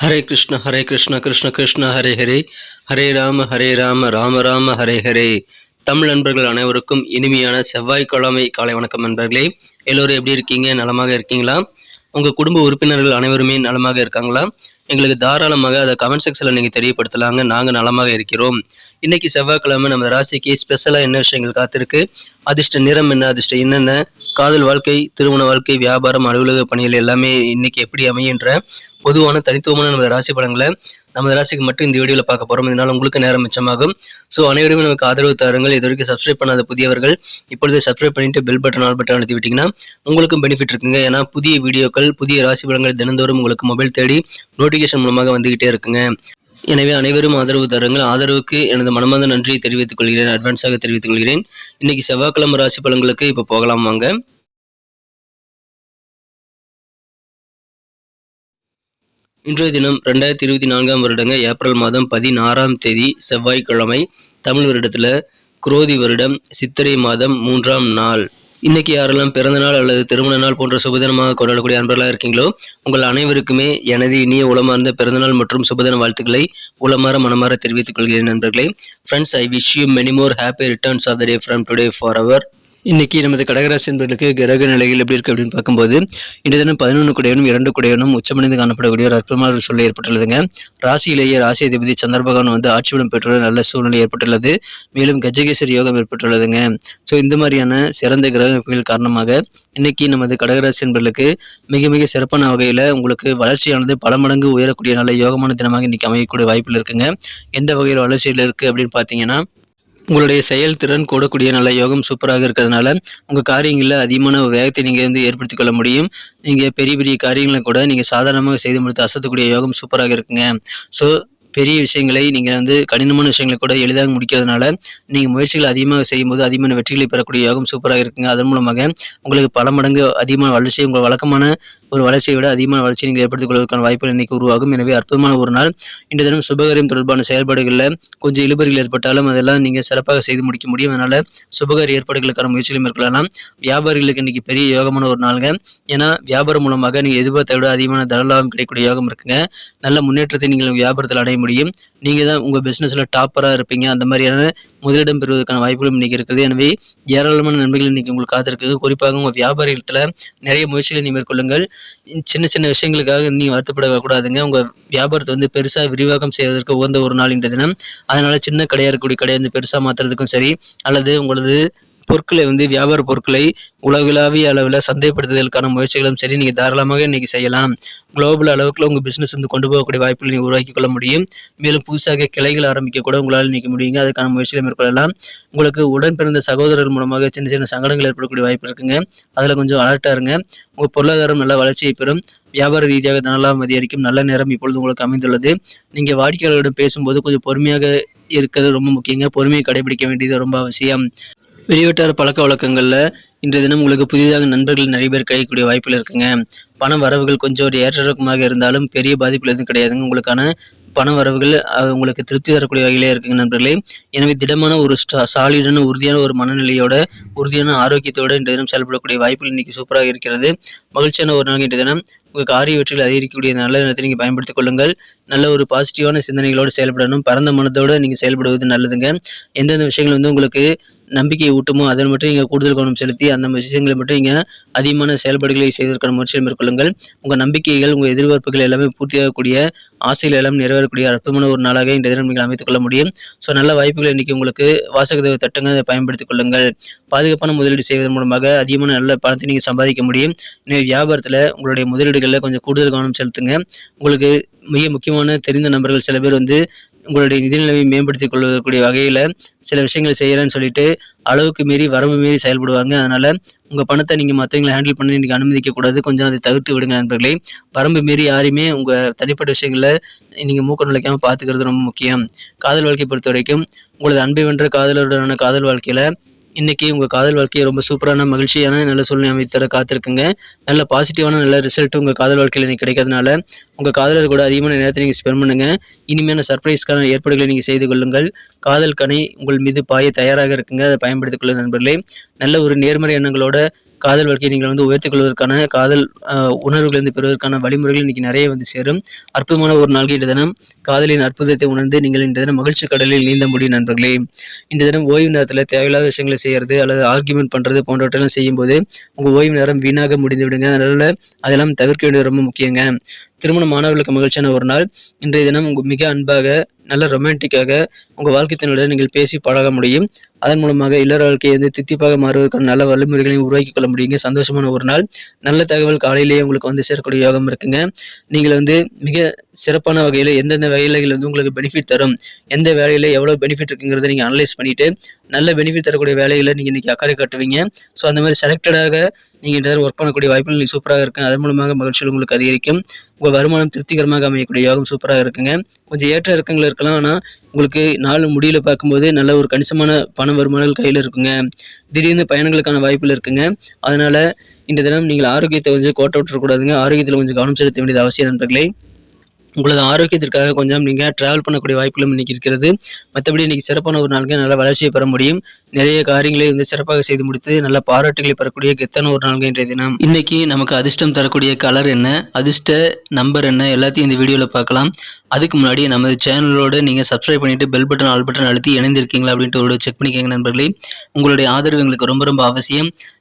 ஹரே கிருஷ்ண ஹரே கிருஷ்ண கிருஷ்ண கிருஷ்ண ஹரே ஹரே. ஹரே ராம ஹரே ராம ராம ராம ஹரே ஹரே. தமிழ் நண்பர்கள் அனைவருக்கும் இனிமையான செவ்வாய்க்கிழமை காலை வணக்கம் நண்பர்களே. எல்லோரும் எப்படி இருக்கீங்க? நலமாக இருக்கீங்களா? உங்கள் குடும்ப உறுப்பினர்கள் அனைவருமே நலமாக இருக்காங்களா? எங்களுக்கு தாராளமாக அதை கமெண்ட் செக்ஷனில் நீங்கள் தெரியப்படுத்தலாங்க. நாங்கள் நலமாக இருக்கிறோம். இன்னைக்கு செவ்வாய்க்கிழமை நம்ம ராசிக்கு ஸ்பெஷலாக என்ன விஷயங்கள் காத்திருக்கு? அதிர்ஷ்ட நிறம் என்ன? அதிர்ஷ்டம் என்னென்ன காதல் வாழ்க்கை திருமண வாழ்க்கை வியாபாரம் அலுவலக பணிகள் எல்லாமே இன்னைக்கு எப்படி அமையுன்ற பொதுவான தனித்துவமான நமது ராசி படங்களை நமது ராசிக்கு மட்டும் இந்த வீடியோவில் பார்க்க போகிறோம் இதனால் உங்களுக்கு நேரம் மிச்சமாகும். ஸோ அனைவருமே நமக்கு ஆதரவு தாருங்கள். இது வரைக்கும் சப்ஸ்கிரைப் பண்ணாத புதியவர்கள் இப்பொழுது சப்ஸ்கிரைப் பண்ணிட்டு பெல் பட்டன் ஆல் பட்டன் அழுத்தி விட்டிங்கன்னா உங்களுக்கும் பெனிஃபிட் இருக்குங்க. ஏன்னா புதிய வீடியோக்கள் புதிய ராசி படங்கள் தினந்தோறும் உங்களுக்கு மொபைல் தேடி நோட்டிஃபிகேஷன் மூலமாக வந்துகிட்டே இருக்குங்க. எனவே அனைவரும் ஆதரவு தருங்கள். ஆதரவுக்கு எனது மனமார்ந்த நன்றியை தெரிவித்துக் கொள்கிறேன். அட்வான்ஸாக தெரிவித்துக் கொள்கிறேன். இன்னைக்கு செவ்வாய்க்கிழமை ராசி பலன்களுக்கு இப்போ போகலாம் வாங்க. இன்றைய தினம் ரெண்டாயிரத்தி இருபத்தி நான்காம் வருடங்க ஏப்ரல் மாதம் பதினாறாம் தேதி செவ்வாய்க்கிழமை தமிழ் வருடத்தில் குரோதி வருடம் சித்திரை மாதம் மூன்றாம் நாள். இன்னைக்கு யாரெல்லாம் பிறந்த நாள் அல்லது திருமண நாள் போன்ற சுபதினமாக கொண்டாடக்கூடிய அன்பர்களாக இருக்கீங்களோ உங்கள் அனைவருக்குமே எனது இனிய உளமார்ந்த பிறந்தநாள் மற்றும் சுபதின வாழ்த்துக்களை உளமாற மனமாற தெரிவித்துக் கொள்கிறேன் நண்பர்களே. Friends I wish you many more happy returns of the day from today for our இன்னைக்கு நமது கடகராசி என்பர்களுக்கு கிரக நிலைகள் எப்படி இருக்கு அப்படின்னு பார்க்கும்போது இன்றைய தினம் பதினொன்று குடையனும் இரண்டு குடையனும் உச்சமடைந்து காணப்படக்கூடிய ஒரு அற்புதமான ஒரு சூழ்நிலை ஏற்பட்டுள்ளதுங்க. ராசியிலேயே ராசி அதிபதி சந்திரபகவான் வந்து ஆட்சிபலம் பெற்றுள்ள நல்ல சூழ்நிலை ஏற்பட்டுள்ளது. மேலும் கஜகேசரி யோகம் ஏற்பட்டுள்ளதுங்க. ஸோ இந்த மாதிரியான சிறந்த கிரகங்கள் காரணமாக இன்னைக்கு நமது கடகராசி என்பர்களுக்கு மிக மிக சிறப்பான வகையில் உங்களுக்கு வளர்ச்சியானது பல மடங்கு உயரக்கூடிய நல்ல யோகமான தினமாக இன்னைக்கு அமையக்கூடிய வாய்ப்பில் இருக்குங்க. எந்த வகையில் வளர்ச்சியில் இருக்குது அப்படின்னு பார்த்தீங்கன்னா உங்களுடைய செயல்திறன் கூடக்கூடிய நல்ல யோகம் சூப்பராக இருக்கிறதுனால உங்கள் காரியங்களில் அதிகமான வேகத்தை நீங்கள் வந்து ஏற்படுத்திக் கொள்ள முடியும். நீங்கள் பெரிய பெரிய காரியங்களை கூட நீங்கள் சாதாரணமாக செய்து முடித்து அசத்தக்கூடிய யோகம் சூப்பராக இருக்குங்க. ஸோ பெரிய விஷயங்களை நீங்கள் வந்து கடினமான விஷயங்களை கூட எளிதாக முடிக்கிறதுனால நீங்கள் முயற்சிகள் அதிகமாக செய்யும்போது அதிகமான வெற்றிகளை பெறக்கூடிய யோகம் சூப்பராக இருக்குங்க. அதன் மூலமாக உங்களுக்கு பல மடங்கு அதிகமான வளர்ச்சி உங்கள் வழக்கமான ஒரு வளர்ச்சியை விட அதிகமான வளர்ச்சியை நீங்கள் ஏற்படுத்திக் கொள்வதற்கான வாய்ப்புகள் இன்னைக்கு உருவாகும். எனவே அற்புதமான ஒரு நாள். இன்று தினம் சுபகாரியம் தொடர்பான செயல்பாடுகளில் கொஞ்சம் இழுபறிகள் ஏற்பட்டாலும் அதெல்லாம் நீங்கள் சிறப்பாக செய்து முடிக்க முடியும். அதனால் சுபகரி ஏற்பாடுகளுக்கான முயற்சிகளை மேற்கொள்ளலாம். வியாபாரிகளுக்கு இன்னைக்கு பெரிய யோகமான ஒரு நாளுங்க. ஏன்னா வியாபாரம் மூலமாக நீங்கள் எதிர்பார்த்த விட அதிகமான தனலாபம் கிடைக்கக்கூடிய யோகம் இருக்குங்க. நல்ல முன்னேற்றத்தை நீங்கள் வியாபாரத்தில் அடைய முடியும் நீங்கள் தான் உங்கள் பிஸ்னஸில் டாப்பராக இருப்பீங்க. அந்த மாதிரியான முதலிடம் பெறுவதற்கான வாய்ப்புகளும் இன்றைக்கி இருக்குது. எனவே ஏராளமான நன்மைகள் இன்றைக்கி உங்களுக்கு காத்திருக்கு குறிப்பாக உங்கள் வியாபாரத்தில் நிறைய முயற்சிகளை நீ மேற்கொள்ளுங்கள். சின்ன சின்ன விஷயங்களுக்காக நீங்கள் வருத்தப்படக்கூடாதுங்க உங்கள் வியாபாரத்தை வந்து பெருசாக விரிவாக்கம் செய்வதற்கு உகந்த ஒரு நாள் இன்றைய தினம். அதனால் சின்ன கடையாக இருக்கக்கூடிய கடையை வந்து பெருசாக மாற்றுறதுக்கும் சரி அல்லது உங்களது பொருட்களை வந்து வியாபார பொருட்களை உலகளாவிய அளவில் சந்தைப்படுத்துதலுக்கான முயற்சிகளும் சரி நீங்கள் தாராளமாக இன்றைக்கி செய்யலாம். குளோபல் அளவுக்கு உங்கள் பிஸ்னஸ் வந்து கொண்டு போகக்கூடிய வாய்ப்புகளை நீங்கள் உருவாக்கி கொள்ள முடியும். மேலும் புதுசாக கிளைகள் ஆரம்பிக்க கூட உங்களால் நிற்க முடியுங்க. அதுக்கான முயற்சிகளை மேற்கொள்ளலாம். உங்களுக்கு உடன் பிறந்த சகோதரர் மூலமாக சின்ன சின்ன சங்கடங்கள் ஏற்படக்கூடிய வாய்ப்பு இருக்குங்க. அதில் கொஞ்சம் அலர்ட்டாக இருங்க. உங்கள் பொருளாதாரம் நல்ல வளர்ச்சியை பெறும். வியாபார ரீதியாக தனலாம் அதிகரிக்கும். நல்ல நேரம் இப்பொழுது உங்களுக்கு அமைந்துள்ளது. நீங்கள் வாடிக்கையாளர்களிடம் பேசும்போது கொஞ்சம் பொறுமையாக இருக்கிறது ரொம்ப முக்கியங்க. பொறுமையை கடைபிடிக்க வேண்டியது ரொம்ப அவசியம். வெளிவட்டார பழக்க வழக்கங்களில் இன்றைய தினம் உங்களுக்கு புதிதாக நண்பர்கள் நிறைய பேர் கிடைக்கக்கூடிய வாய்ப்பில் இருக்குங்க. பண வரவுகள் கொஞ்சம் ஒரு ஏற்றமாக இருந்தாலும் பெரிய பாதிப்புல எதுவும் கிடையாதுங்க. உங்களுக்கான பண வரவுகள் உங்களுக்கு திருப்தி தரக்கூடிய வகையிலே இருக்குங்க நண்பர்களே. எனவே திடமான ஒரு சாலிடான உறுதியான ஒரு மனநிலையோட உறுதியான ஆரோக்கியத்தோட இன்றைய தினம் செயல்படக்கூடிய வாய்ப்புகள் இன்னைக்கு சூப்பராக இருக்கிறது. மகிழ்ச்சியான ஒரு நாள் இன்றைய தினம். காரிய வெற்றிகள் அதிகரிக்கக்கூடிய நல்ல நேரத்தை நீங்கள் பயன்படுத்திக் கொள்ளுங்கள். நல்ல ஒரு பாசிட்டிவான சிந்தனைகளோடு செயல்படணும். பரந்த மனத்தோடு நீங்கள் செயல்படுவது நல்லதுங்க. எந்தெந்த விஷயங்கள் வந்து உங்களுக்கு நம்பிக்கையை ஊட்டுமோ அதில் மட்டும் நீங்கள் கூடுதல் கவனம் செலுத்தி அந்த விஷயங்களை மட்டும் நீங்கள் அதிகமான செயல்பாடுகளை செய்வதற்கான முயற்சியை மேற்கொள்ளுங்கள். உங்கள் நம்பிக்கைகள் உங்கள் எதிர்பார்ப்புகள் எல்லாமே பூர்த்தியாகக்கூடிய ஆசைகள் எல்லாம் நிறைவேறக்கூடிய அற்புதமான ஒரு நாளாக இந்த தினம் நீங்கள் அமைத்துக் கொள்ள முடியும். ஸோ நல்ல வாய்ப்புகள் இன்றைக்கி உங்களுக்கு வாசகதவை தட்டுங்க அதை பயன்படுத்திக் கொள்ளுங்கள். பாதுகாப்பான முதலீடு செய்வதன் மூலமாக அதிகமான நல்ல பணத்தை நீங்கள் சம்பாதிக்க முடியும். வியாபாரத்தில் உங்களுடைய முதலீடுகள் முதலீடுகளில் கொஞ்சம் கூடுதல் கவனம் செலுத்துங்க. உங்களுக்கு மிக முக்கியமான தெரிந்த நபர்கள் சில பேர் வந்து உங்களுடைய நிதிநிலைமை மேம்படுத்திக் கொள்ளக்கூடிய வகையில் சில விஷயங்கள் செய்கிறேன்னு சொல்லிட்டு அளவுக்கு மீறி வரம்பு மீறி செயல்படுவாங்க. அதனால் உங்கள் பணத்தை நீங்கள் மற்றவங்களை ஹேண்டில் பண்ணி நீங்கள் அனுமதிக்கக்கூடாது கொஞ்சம் அதை தவிர்த்து விடுங்க நண்பர்களே. வரம்பு மீறி யாரையுமே உங்கள் தனிப்பட்ட விஷயங்களில் நீங்கள் மூக்க நுழைக்காமல் பார்த்துக்கிறது ரொம்ப முக்கியம். காதல் வாழ்க்கை பொறுத்த வரைக்கும் உங்களது அன்பை வென்ற காதலருடனான காதல் வாழ்க்கையில் இன்றைக்கி உங்கள் காதல் வாழ்க்கையை ரொம்ப சூப்பரான மகிழ்ச்சியான நல்ல சூழ்நிலை அமைத்தர காத்திருக்குங்க. நல்ல பாசிட்டிவான நல்ல ரிசல்ட் உங்கள் காதல் வாழ்க்கையில் இன்றைக்கி கிடைக்கிறதுனால உங்கள் காதலர் கூட அதிகமான நேரத்தை நீங்கள் ஸ்பெண்ட் பண்ணுங்கள் இனிமையான சர்ப்ரைஸ்க்கான ஏற்பாடுகளை நீங்கள் செய்து கொள்ளுங்கள். காதல் கனை உங்கள் மீது பாய தயாராக இருக்குங்க. அதை பயன்படுத்திக் கொள்ள நண்பர்களே. நல்ல ஒரு நேர்மறை எண்ணங்களோட காதல் வாழ்க்கையை நீங்கள் வந்து உயர்த்திக் கொள்வதற்கான காதல் உணர்வுகளிலிருந்து பெறுவதற்கான வழிமுறைகள் இன்னைக்கு நிறைய வந்து சேரும். அற்புதமான ஒரு நாள் இன்று தினம். காதலின் அற்புதத்தை உணர்ந்து நீங்கள் இன்று தினம் மகிழ்ச்சி கடலில் நீந்த முடியும் நண்பர்களே. இன்று தினம் ஓய்வு நேரத்தில் தேவையில்லாத விஷயங்களை செய்யறது அல்லது ஆர்கியூமெண்ட் பண்ணுறது போன்றவற்றெல்லாம் செய்யும்போது உங்கள் ஓய்வு நேரம் வீணாக முடிந்து விடுங்க. அதனால அதெல்லாம் தவிர்க்க வேண்டியது ரொம்ப முக்கியங்க. திருமண மாணவர்களுக்கு மகிழ்ச்சியான ஒரு நாள். இன்றைய தினம் உங்கள் மிக அன்பாக நல்ல ரொமான்டிக்காக உங்க வாழ்க்கை துணையுடன் நீங்கள் பேசி பழக முடியும். அதன் மூலமாக இல்லற வாழ்க்கையை வந்து தித்திப்பாக மாறுவதற்கான நல்ல வழிமுறைகளையும் உருவாக்கி கொள்ள முடியுங்க. சந்தோஷமான ஒரு நாள். நல்ல தகவல் காலையிலேயே உங்களுக்கு வந்து சேரக்கூடிய யோகம் இருக்குங்க. நீங்கள் வந்து மிக சிறப்பான வகையில் எந்தெந்த வேலைகள் வந்து உங்களுக்கு பெனிஃபிட் தரும் எந்த வேலையில் எவ்வளோ பெனிஃபிட் இருக்குங்கிறத நீங்கள் அனலைஸ் பண்ணிவிட்டு நல்ல பெனிஃபிட் தரக்கூடிய வேலைகளை நீங்கள் இன்றைக்கி அக்கறை காட்டுவீங்க. ஸோ அந்த மாதிரி செலக்டடாக நீங்கள் இந்த ஒர்க் பண்ணக்கூடிய வாய்ப்புகள் நீங்கள் சூப்பராக இருக்கும் அதன் மூலமாக மகிழ்ச்சிகள் உங்களுக்கு அதிகரிக்கும். உங்கள் வருமானம் திருப்திகரமாக அமையக்கூடிய யோகம் சூப்பராக இருக்குங்க. கொஞ்சம் ஏற்ற இறக்கங்கள் இருக்கலாம். ஆனால் உங்களுக்கு நாள் முடியல பார்க்கும்போது நல்ல ஒரு கணிசமான பண வருமானங்கள் கையில் இருக்குங்க. திடீர்னு பயணங்களுக்கான வாய்ப்புகள் இருக்குங்க. அதனால இந்த தினம் நீங்கள் ஆரோக்கியத்தை கொஞ்சம் கோட்டை விட்டுறக்கூடாதுங்க ஆரோக்கியத்தில் கொஞ்சம் கவனம் செலுத்த வேண்டியது அவசியம் நண்பர்களே. உங்களது ஆரோக்கியத்திற்காக கொஞ்சம் நீங்கள் ட்ராவல் பண்ணக்கூடிய வாய்ப்புகளும் இன்றைக்கி இருக்கிறது. மற்றபடி இன்றைக்கி சிறப்பான ஒரு நாளுக்கு நல்ல வளர்ச்சியை பெற முடியும். நிறைய காரியங்களை வந்து சிறப்பாக செய்து முடித்து நல்ல பாராட்டுகளை பெறக்கூடிய கெத்தான ஒரு நாள் இன்றைய தினம். இன்றைக்கி நமக்கு அதிர்ஷ்டம் தரக்கூடிய கலர் என்ன அதிர்ஷ்ட நம்பர் என்ன எல்லாத்தையும் இந்த வீடியோவில் பார்க்கலாம். அதுக்கு முன்னாடி நமது சேனலோடு நீங்கள் சப்ஸ்கிரைப் பண்ணிட்டு பெல் பட்டன் ஆல் பட்டன் அழுத்தி இணைந்திருக்கீங்களா அப்படின்ட்டு ஒரு செக் பண்ணிக்கோங்க நண்பர்களே. உங்களுடைய ஆதரவு எங்களுக்கு ரொம்ப ரொம்ப அவசியம்.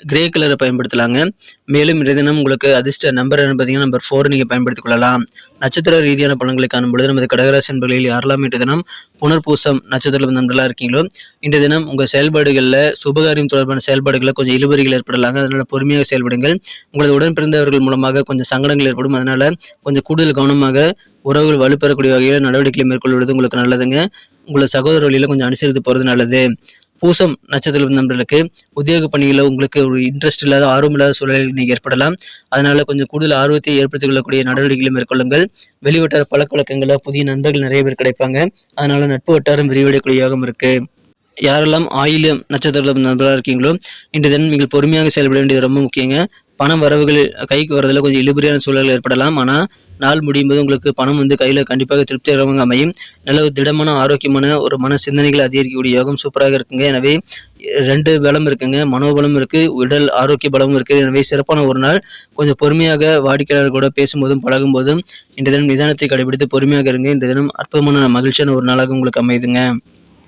கிரே கலரை பயன்படுத்தலாங்க. மேலும் இன்றைய தினம் உங்களுக்கு அதிர்ஷ்ட நம்பர் பார்த்தீங்கன்னா நம்பர் ஃபோர் நீங்கள் பயன்படுத்திக் கொள்ளலாம். நட்சத்திர ரீதியான பலன்களை காணும் பொழுது நமது கடகராசி என்பர்களில் யாரெல்லாம் இன்றைய தினம் புனர்பூசம் நட்சத்திர நண்பர்களாக இருக்கீங்களோ இன்றைய தினம் உங்கள் செயல்பாடுகளில் சுபகாரியம் தொடர்பான செயல்பாடுகளில் கொஞ்சம் இழுபறிகள் ஏற்படலாங்க. அதனால் பொறுமையாக செயல்படுங்கள். உங்களது உடன் பிறந்தவர்கள் மூலமாக கொஞ்சம் சங்கடங்கள் ஏற்படும். அதனால் கொஞ்சம் கூடுதல் கவனமாக உறவுகள் வலுப்பெறக்கூடிய வகையில் நடவடிக்கைகளை மேற்கொள்வது உங்களுக்கு நல்லதுங்க. உங்களை சகோதர வழியில் கொஞ்சம் அனுசரித்து போகிறது நல்லது. பூசம் நட்சத்திரம் நண்பர்களுக்கு உத்தியோக பணிகளில் உங்களுக்கு ஒரு இன்ட்ரெஸ்ட் இல்லாத ஆர்வம் இல்லாத சூழலில் நீங்கள் ஏற்படலாம். அதனால கொஞ்சம் கூடுதல் ஆர்வத்தை ஏற்படுத்திக் கொள்ளக்கூடிய நடவடிக்கைகளை மேற்கொள்ளுங்கள். வெளிவட்டார பழக்கவழக்கங்களில் புதிய நண்பர்கள் நிறைய பேர் கிடைப்பாங்க. அதனால நட்பு வட்டாரம் விரிவடையக்கூடிய யோகம் இருக்கு. யாரெல்லாம் ஆயிலம் நட்சத்திரம் நண்பர்களாக இருக்கீங்களோ இன்று தினம் நீங்கள் பொறுமையாக செயல்பட வேண்டியது ரொம்ப முக்கியங்க. பணம் வரவுகள் கைக்கு வரதில் கொஞ்சம் இழுபறியான சூழல்கள் ஏற்படலாம். ஆனால் நாள் முடியும் போது உங்களுக்கு பணம் வந்து கையில் கண்டிப்பாக திருப்திகரமாக அமையும். நல்ல ஒரு திடமான ஆரோக்கியமான ஒரு மன சிந்தனைகளை அதிகரிக்கக்கூடிய யோகம் சூப்பராக இருக்குங்க. எனவே ரெண்டு பலம் இருக்குங்க. மனோபலம் இருக்குது உடல் ஆரோக்கிய பலமும் இருக்குது எனவே சிறப்பான ஒரு நாள். கொஞ்சம் பொறுமையாக வாடிக்கையாளர் கூட பேசும்போதும் பழகும் போதும் இந்த தினம் நிதானத்தை கடைபிடித்து பொறுமையாக இருங்க. இந்த தினம் அற்புதமான மகிழ்ச்சியான ஒரு நாளாக உங்களுக்கு அமையுதுங்க.